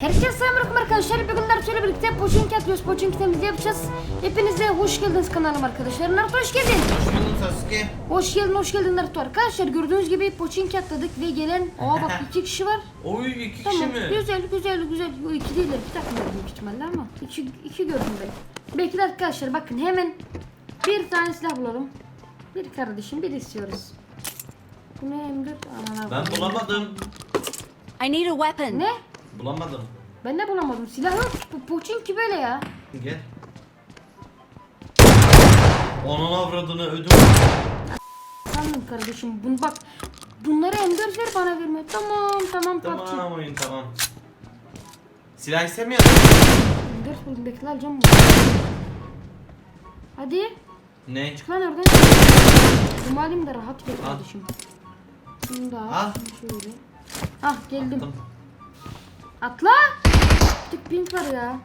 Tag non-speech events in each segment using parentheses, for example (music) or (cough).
Herkese selamünaleyküm arkadaşlar. Bugün Naruto'yla birlikte Pochinki atıyoruz. Pochinki temizliği yapacağız. Hepinize hoş geldiniz kanalıma arkadaşlar. Naruto hoş geldin. Hoş buldum Sasuke. Hoş geldin, hoş geldin Naruto. Arkadaşlar gördüğünüz gibi Pochinki atladık ve gelen... Aa bak (laughs) iki kişi var. Oy iki kişi Tamam, mi? güzel, güzel, güzel. Bu iki değil de bir takım büyük ihtimalle ama iki, iki gördüm ben. Belki de arkadaşlar bakın hemen bir tane silah bulalım. Bir kardeşim, bir istiyoruz. Bu ne M4? Aman Ben bulamadım. I need a weapon. Ne? Bulamadım. Ben de bulamadım. Silah yok. Bu Pochinki böyle ya. Gel. Onun avradını ödüm. Sandım kardeşim. Bun bak. Bunları M4 ver bana verme. Tamam tamam PUBG. Tamam oyun tamam. Silah istemiyordum. M4 buldum bekle alacağım bunu. Hadi. Ne? Çık lan oradan. Umarım da rahat Al. kardeşim. Şunu da Al. al. Şunu Şöyle. Ah geldim. Tamam. Atla. Tık pink var ya.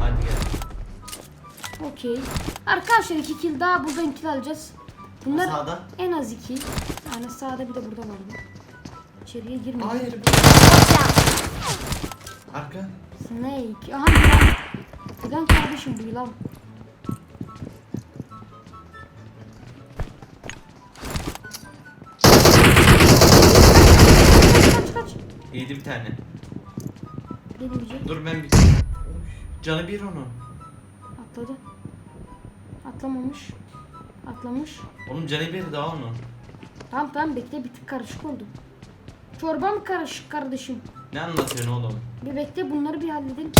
Hadi gel. Okey. Arkadaşlar iki kill daha buradan kill alacağız. Bunlar Sağda. en az iki. Yani sağda bir de burada vardı. İçeriye girme. Hayır. Arka. Snake. Aha yılan. Yılan kardeşim bu yılan. Yedi bir tane. Gelemeyecek. Dur ben bir... Canı bir onun. Atladı. Atlamamış. Atlamış. Onun canı bir daha onun. Tamam tamam bekle bir tık karışık oldu. Çorba mı karışık kardeşim? Ne anlatıyorsun oğlum? Bir bekle bunları bir halledelim.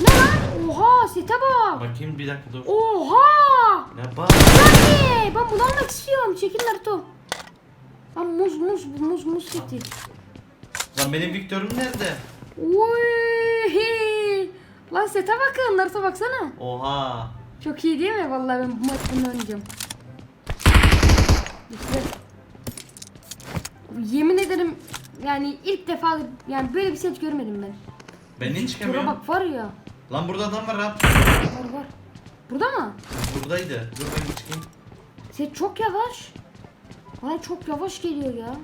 Ne lan? Oha sete bak. Bakayım bir dakika dur. Oha. Ne bak. Anne ben bunu almak istiyorum. Çekil Naruto. Lan muz muz muz muz seti. Lan benim Victor'um nerede? Uy. (laughs) Lan sete bakın Naruto baksana. Oha. Çok iyi değil mi? Vallahi ben bu maç bunu oynayacağım. Bekle. Yemin ederim yani ilk defa yani böyle bir set görmedim ben. Ben niye Tura çıkamıyorum? bak var ya. Lan burada adam var ha. Var var. Burada mı? Buradaydı. Dur ben bir çıkayım. Set çok yavaş. Ay çok yavaş geliyor ya.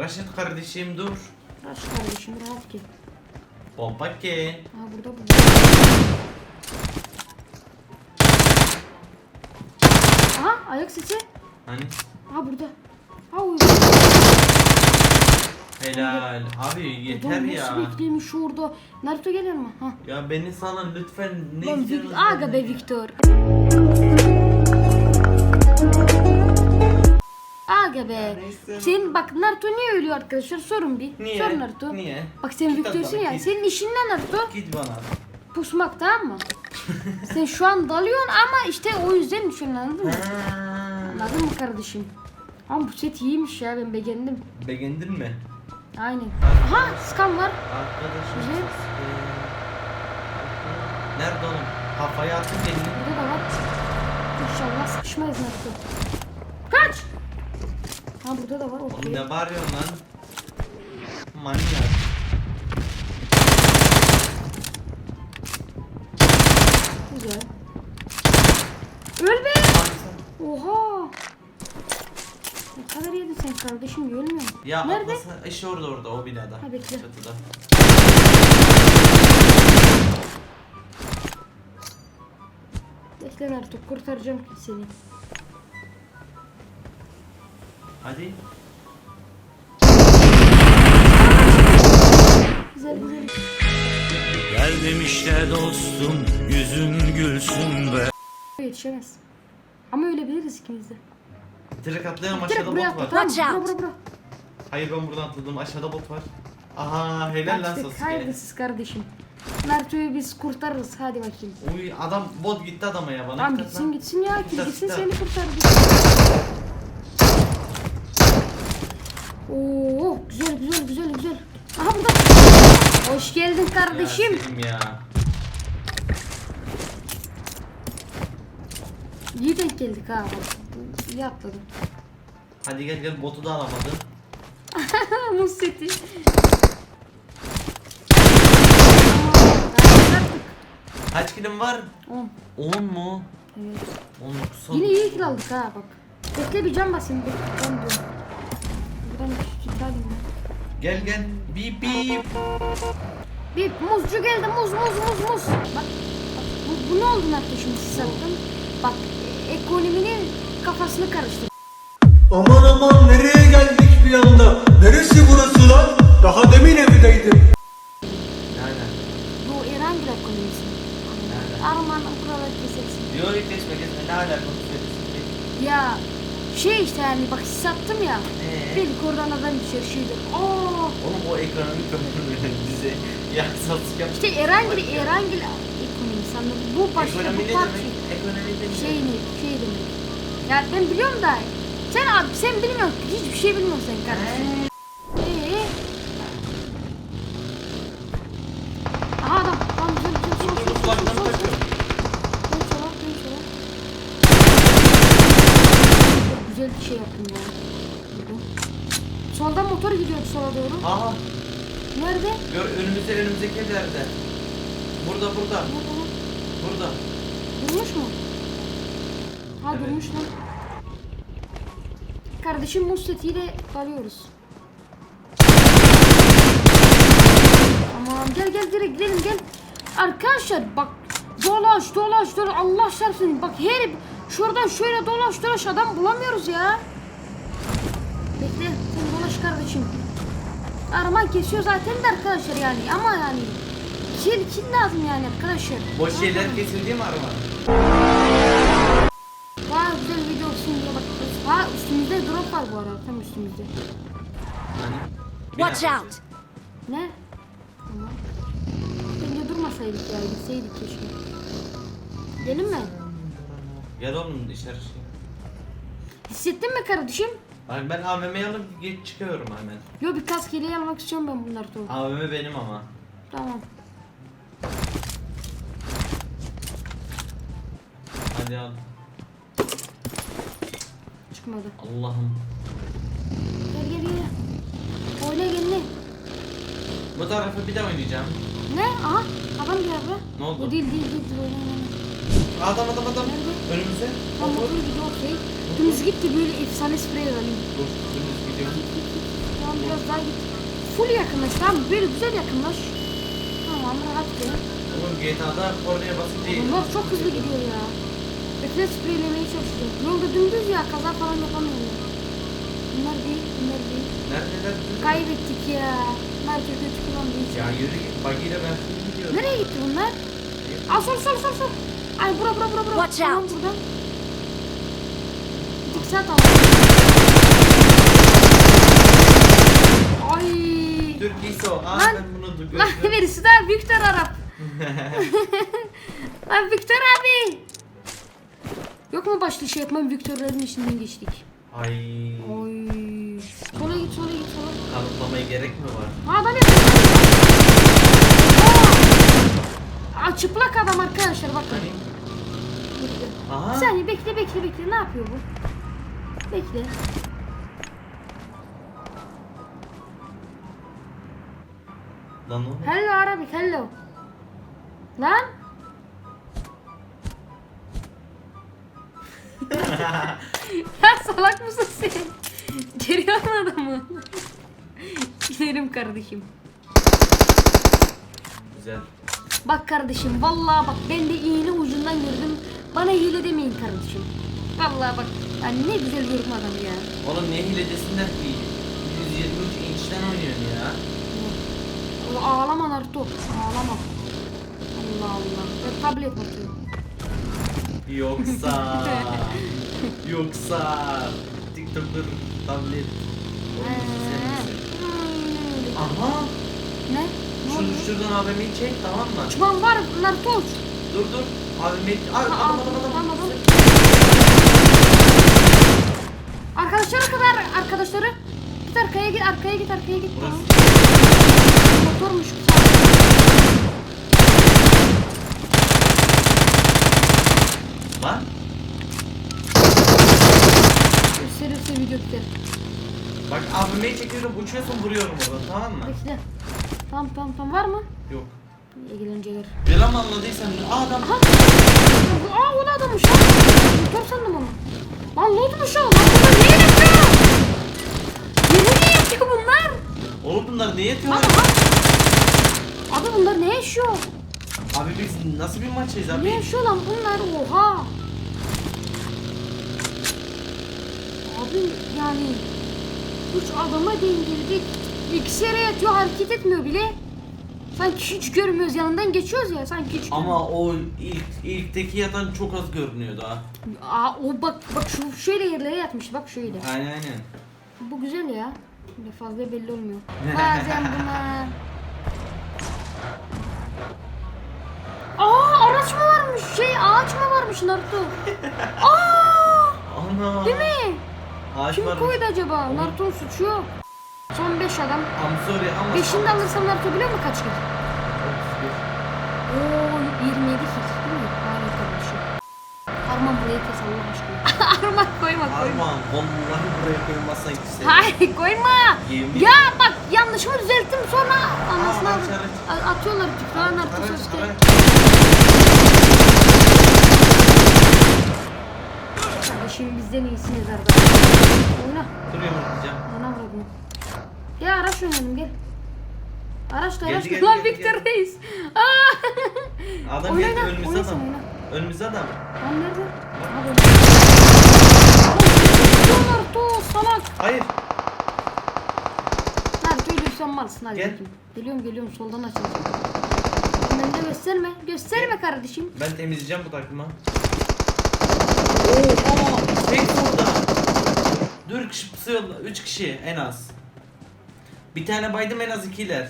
Raşit kardeşim dur. Raş kardeşim rahat gel. Bomba ki. Ha burada burada. Aha ayak sesi. Hani? Aha burada. Ha uyuyor. Helal. Abi yeter Adam ya. nasıl beklemiş orada. Naruto gelir mi? Ha. Ya beni salın lütfen. Ne Lan Aga be benden? Victor. Aga be. neyse. Senin bak Naruto niye ölüyor arkadaşlar? Sorun bir. Niye? Sor Naruto. Niye? Bak sen Git Victor'sun adama, ya. git. Senin işin ne Naruto? Git bana. Pusmak tamam mı? (laughs) sen şu an dalıyorsun ama işte o yüzden düşün anladın mı? Ha. Anladın mı kardeşim? Ama bu set iyiymiş ya ben beğendim. Beğendin mi? Aynen. Aha skam var. Arkadaşım. Güzel. Nerede oğlum? Kafaya attın kendini. Burada da var. İnşallah sıkışmayız Naruto. Kaç! Ha burada da var Oğlum okey. ne bağırıyorsun lan? Manyak. Güzel. Öl be! Oha! Ne kadar yedin sen kardeşim ölmüyor? Ya Nerede? ablası işte orada orada o binada. Ha, bekle. Çatıda. Bekle Naruto kurtaracağım seni. Hadi. Güzel güzel. Geldim işte dostum yüzün gülsün be Yetişemez. Ama ölebiliriz ikimiz de. Direkt atlayalım Direkt aşağıda buraya bot atla var. tamam mı? Watch Bura bura bura. Hayır ben buradan atladım aşağıda bot var. Aha helal lan Kaçtık. Sasuke. Haydi siz kardeşim. Naruto'yu biz kurtarırız hadi bakayım. Uy adam bot gitti adama ya bana Tamam dikkat gitsin lan. gitsin ya. Gitsin, Git, gitsin git. seni kurtardı. Oo güzel güzel güzel güzel. Aha burada. Hoş geldin kardeşim. Ya Selim ya. İyi denk geldik ha. İyi atladım. Hadi gel gel botu da alamadın. (laughs) Muz seti. Kaç kilim var? 10. 10 mu? Evet. 10 son. Yine iyi kill aldık ha bak. Bekle bir can basayım. Bekle can diyorum. Ben. Gel gel. Bip bip. Bir muzcu geldi muz muz muz muz. Bak, bu, bu ne oldu Mert şimdi sattın? Bak e, ekonominin kafasını karıştır. Aman aman nereye geldik bir anda? Neresi burası lan? Daha demin evdeydim. Nerede? Bu İran bir ekonomisi. Nerede? Armanın buraları kesersin. Diyor kesme kesme ne alakalı söylesin ki? Ya şey işte yani bak sattım ya. Ee? Belki oradan adam düşer şeydir. Aa, Oğlum o ekonomik böyle dizi (laughs) ya satış yap. işte Erangil, Erangil ekonomisi anladın? Bu başka Ekonomi bu demek? Ekonomi ne Şey ne? Şey demek. Ya ben biliyorum da. Sen abi sen bilmiyorsun. Hiçbir şey bilmiyorsun sen kardeşim. Ee? Aha adam. Tamam güzel güzel. Sol Dur sol dur sol kulaklarını sol sol. takıyorum. Dön sola dön sola. Çok güzel bir şey yaptım ya. Soldan motor gidiyor sola doğru. Aha Nerede? gör önümüzde önümüzdeki evlerde. Burada burada Nerede burada. Durmuş mu? Ha Evet. durmuş lan. Kardeşim muz setiyle dalıyoruz. Tamam gel gel direkt gidelim gel. Arkadaşlar bak dolaş dolaş dolaş Allah şartsın bak her şuradan şöyle dolaş dolaş adam bulamıyoruz ya. Bekle sen dolaş kardeşim. Araman kesiyor zaten de arkadaşlar yani ama yani kill kill lazım yani arkadaşlar. Boş şeyler kesildi mi araba? Vay güzel video olsun diye bak. Ha üstümüzde drop var bu arada tam üstümüzde. Hani? Watch out! Ne? Tamam. Bence durmasaydık ya gitseydik keşke. Gidelim mi? Gel oğlum dışarı şey. Hissettin mi kardeşim? Bak ben AVM'yi alıp geç çıkıyorum hemen. Yo bir kask hediye almak istiyorum ben bunları da. AVM benim ama. Tamam. Hadi al. Çıkmadı. Allah'ım. Gel gel gel. Oyna gel ne? Bu tarafı bir de oynayacağım. Ne? Aha adam geldi. Ne oldu? O değil değil değil. Oyna. Adam adam adam. Nerede? Önümüze. Tam motor gidiyor okey. Dümdüz gitti böyle efsane sprey alayım. Dur. Dümdüz gidiyor. Tamam biraz daha git. Full yakınlaş tamam mı? Böyle güzel yakınlaş. Tamam rahat gel. Oğlum GTA'da kornaya basınca iyi. Bunlar çok hızlı gidiyor ya. Bekle spreylemeye çalışıyor. Yolda dümdüz ya kaza falan yapamıyorum. ya. Bunlar değil, bunlar değil. Neredeler? Kaybettik ya. Bunlar kötü kullanmayız. Ya yürü git. Bagiyle ben gidiyorum. Nereye gitti bunlar? Aa sol sol sol sol. Ay bura bura bura bura. Watch tamam, out. buradan. Dikkat al. Ay. Türk ISO. Aa Lan- ben bunu da Lan (laughs) birisi daha Victor Arap. (laughs) Lan Victor abi. Yok mu başka şey yapmam Victor'ların içinden geçtik. Ay. Oy. Sola git sola git sola. Kanıtlamaya gerek mi var? Ha. Aa! Aa, çıplak adam arkadaşlar bakın. Hani? Aha. Bir saniye bekle bekle bekle ne yapıyor bu? Bekle. Lan o. Hello Arabic hello. Lan. (laughs) ya salak mısın sen? Geriyor mu adamı? Giderim kardeşim. Güzel. Bak kardeşim vallahi bak ben de iğne ucundan gördüm. Bana hile demeyin kardeşim. Vallahi bak yani ne güzel yorum adam ya. Oğlum ne hile desinler ki? 123 inçten oynuyorsun ya. O ağlama Naruto. Ağlama. Allah Allah. Ben tablet bakıyorum. Yoksa. (laughs) yoksa. TikTok'tur, tablet. Ee. Aha. Ne? Ne oldu? Şunu şuradan AVM'yi çek tamam mı? Çıkmam var Naruto. uç. Dur dur. AVM'yi... Ay Aa, adam adam adam. tamam, adam. Arkadaşlara kadar arkadaşları. Git arkaya git arkaya git arkaya git. Tamam. Motormuş. Lan. Gösterirse video biter. Bak AVM'yi çekiyorum uçuyorsun vuruyorum oradan tamam mı? Bekle. Tamam tamam tamam var mı? Yok. İlgilenceler. Relam anladıysan Aa adam. Aha. Aa o da adammış ha. Motor sandım onu. Lan lootmuş o. Lan bunlar niye yapıyor? Yeni niye yapıyor bunlar? Oğlum bunlar ne yatıyor? Abi, abi bunlar ne yaşıyor? Abi biz nasıl bir maçıyız Ne abi? yaşıyor lan bunlar? Oha. Abi yani üç adama dengildik. İkisi yere yatıyor hareket etmiyor bile. Sanki hiç görmüyoruz yanından geçiyoruz ya sanki hiç Ama o ilk ilkteki yatan çok az görünüyordu ha. Aa o bak bak şu şöyle yerlere yatmış bak şöyle. Aynen aynen. Bu güzel ya. Böyle fazla belli olmuyor. (laughs) Bazen buna. Aa araç mı varmış? Şey ağaç mı varmış Naruto? (laughs) Aa! Ana. Değil mi? Ağaç Kim var. koydu acaba? Naruto'nun suçu yok. Son 5 adam. I'm sorry ama... Beşini de alırsam Naruto biliyor mu kaç kill? Oo 27 kill değil mi? Aynen kardeşim. Arman burayı kes Allah aşkına. (laughs) Arman koyma koyma. Armağan vallahi buraya koymazsan kimse. Hayır koyma. Yemin- Ya bak yanlışımı düzelttim sonra anasını Aa, atıyorlar Naruto Araç, Sasuke. araç. Kardeşim bizden iyisiniz arada. Oyna. Dur yumurtlayacağım. Ana vurdum. Ya araç oynayalım gel. Araçla Geldi, araç. geldi, Lan geldi, Victor geldi. Reis. Adam Oyna geldi oyna sen, adam. oyna. Önümüzde adam. Lan nerede? Böyle. Oğlum, Naruto salak. Hayır. Naruto ölürsen malsın hadi Gel. bakayım. Geliyorum geliyorum soldan açılacak. Hemen de gösterme. Gösterme kardeşim. Ben temizleyeceğim bu takımı. Oo, tek burada. Dört kişi pusuyorlar. Üç kişi en az. Bir tane baydım en az ikiler.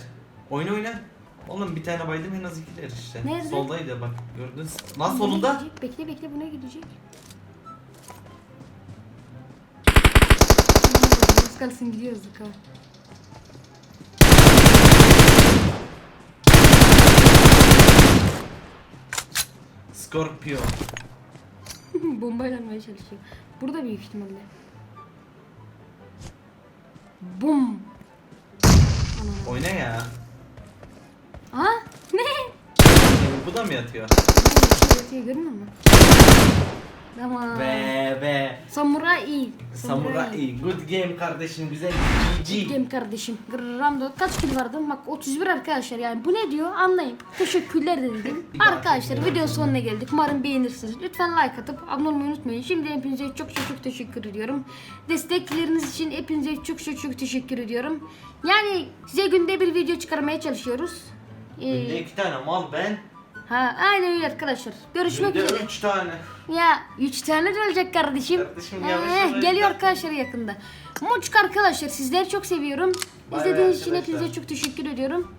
Oyna oyna. Oğlum bir tane baydım en az ikiler işte. Nerede? Soldaydı bak gördünüz. Lan Bu solunda. gidecek? Bekle bekle bu ne gidecek? Az kalsın gidiyoruz ha. Scorpio. (laughs) Bombayla almaya çalışıyor. Burada büyük ihtimalle. Bum. Oyna ya. Ha? Ne? Bu da mı yatıyor? Yatıyor görmüyor musun? Tamam. Be be. Samurai. Samurai. Good game kardeşim güzel. GG. Game kardeşim. Gramdo kaç kill vardı? Bak 31 arkadaşlar yani bu ne diyor anlayın. Teşekkürler de dedim. (laughs) arkadaşlar video sonuna geldik. Umarım beğenirsiniz. Lütfen like atıp abone olmayı unutmayın. Şimdi hepinize çok çok çok teşekkür ediyorum. Destekleriniz için hepinize çok çok çok teşekkür ediyorum. Yani size günde bir video çıkarmaya çalışıyoruz. Ee, Günde iki tane mal ben. Ha aynen öyle arkadaşlar. Görüşmek Günde üzere. üç tane. Ya 3 tane de olacak kardeşim. Kardeşim, yavaş Eh, yavaş. geliyor arkadaşlar yakında. Muçuk arkadaşlar sizleri çok seviyorum. Bay bay İzlediğiniz için arkadaşlar. hepinize çok teşekkür ediyorum.